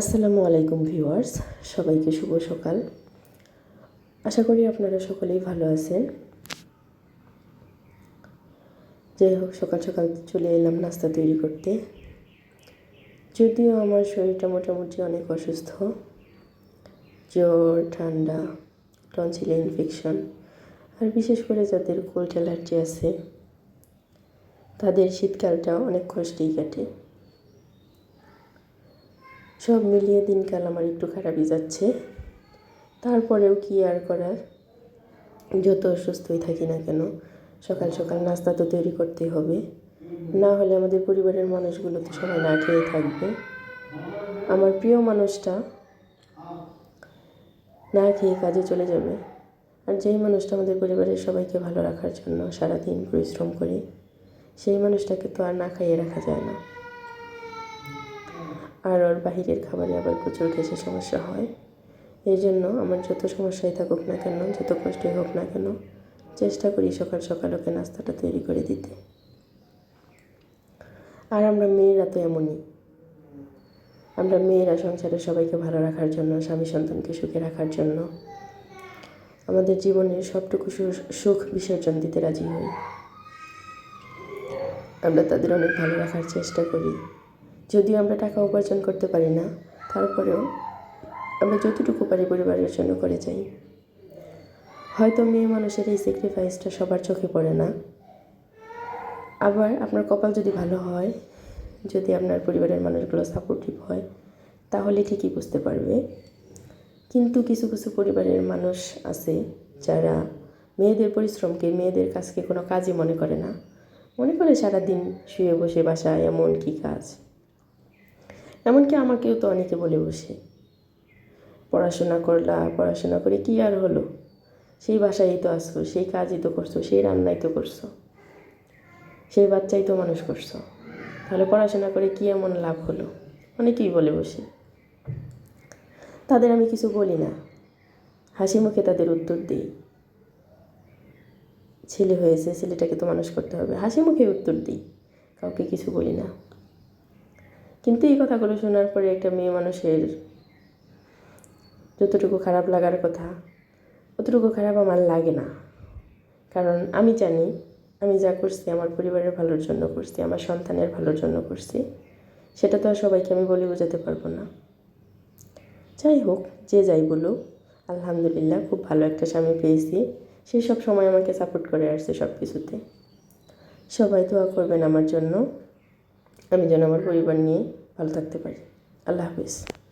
আসসালামু আলাইকুম ভিউয়ার্স, সবাইকে শুভ সকাল। আশা করি আপনারা সকলেই ভালো আছেন। যাই হোক, সকাল সকাল চলে এলাম নাস্তা তৈরি করতে। যদিও আমার শরীরটা মোটামুটি অনেক অসুস্থ। জ্বর, ঠান্ডা টনসিলে ইনফেকশন আর বিশেষ করে যাদের কোল্ড অ্যালার্জি আছে, তাদের শীতকালটা অনেক কষ্টেই কাটে। সব মিলিয়ে দিনকাল আমার একটু খারাপই যাচ্ছে। তারপরেও কি আর করার? যত অসুস্থই থাকি না কেন, সকাল সকাল নাস্তা তো তৈরি করতে হবে। না হলে আমাদের পরিবারের মানুষগুলো তো সবাই না খেয়ে থাকবে। আমার প্রিয় মানুষটা না খেয়ে কাজে চলে যাবে। আর যেই মানুষটা আমাদের পরিবারের সবাইকে ভালো রাখার জন্য সারাদিন পরিশ্রম করে, সেই মানুষটাকে তো আর না খাইয়ে রাখা যায় না। আর ওর বাহিরের খাবারে আবার প্রচুর গ্যাসের সমস্যা হয়। এই জন্য আমার যত সমস্যাই থাকুক না কেন, যত কষ্টই হোক না কেন, চেষ্টা করি সকাল সকাল ওকে নাস্তাটা তৈরি করে দিতে। আর আমরা মেয়েরা তো এমনই। আমরা মেয়েরা সংসারে সবাইকে ভালো রাখার জন্য, স্বামী সন্তানকে সুখে রাখার জন্য। আমাদের জীবনের সবটুকু সুখ বিসর্জন দিতে রাজি হই। আমরা তাদের অনেক ভালো রাখার চেষ্টা করি। যদিও আমরা টাকা উপার্জন করতে পারি না, তারপরেও আমরা যতটুকু পারি পরিবারের জন্য করে যাই। হয়তো মেয়ে মানুষের এই স্যাক্রিফাইসটা সবার চোখে পড়ে না। আবার আপনার কপাল যদি ভালো হয়, যদি আপনার পরিবারের মানুষগুলো সাপোর্টিভ হয়, তাহলে ঠিকই বুঝতে পারবে। কিন্তু কিছু কিছু পরিবারের মানুষ আছে যারা মেয়েদের পরিশ্রমকে, মেয়েদের কাজকে কোনো কাজই মনে করে না। মনে করে সারাদিন শুয়ে বসে বাসায় এমন কি কাজ। এমনকি আমাকেও তো অনেকে বলে বসে, পড়াশোনা করলা, পড়াশোনা করে কি আর হলো? সেই বাসায়ই তো আসছো সেই কাজই তো করছ, সেই রান্নাই তো করছ, সেই বাচ্চাই তো মানুষ করছ। তাহলে পড়াশোনা করে কি এমন লাভ হলো? অনেকেই বলে বসে। তাদের আমি কিছু বলি না। হাসি মুখে তাদের উত্তর দিই। ছেলে হয়েছে, ছেলেটাকে তো মানুষ করতে হবে। হাসি মুখে উত্তর দিই। কাউকে কিছু বলি না। কিন্তু এই কথাগুলো শোনার পরে একটা মেয়ে মানুষের যতটুকু খারাপ লাগার কথা, অতটুকু খারাপ আমার লাগে না। কারণ আমি জানি, আমি যা করছি আমার পরিবারের ভালোর জন্য করছি, আমার সন্তানের ভালোর জন্য করছি, সেটা তো আর সবাইকে আমি বলে বোঝাতে পারব না। যাই হোক, যে যাই বলুক, আলহামদুলিল্লাহ খুব ভালো একটা স্বামী পেয়েছি। সে সব সময় আমাকে সাপোর্ট করে আসছে সব কিছুতে সবাই দোয়া করবেন আমার জন্য। আমি যেন আমার পরিবার নিয়ে ভালো থাকতে পারি। আল্লাহ হাফিজ।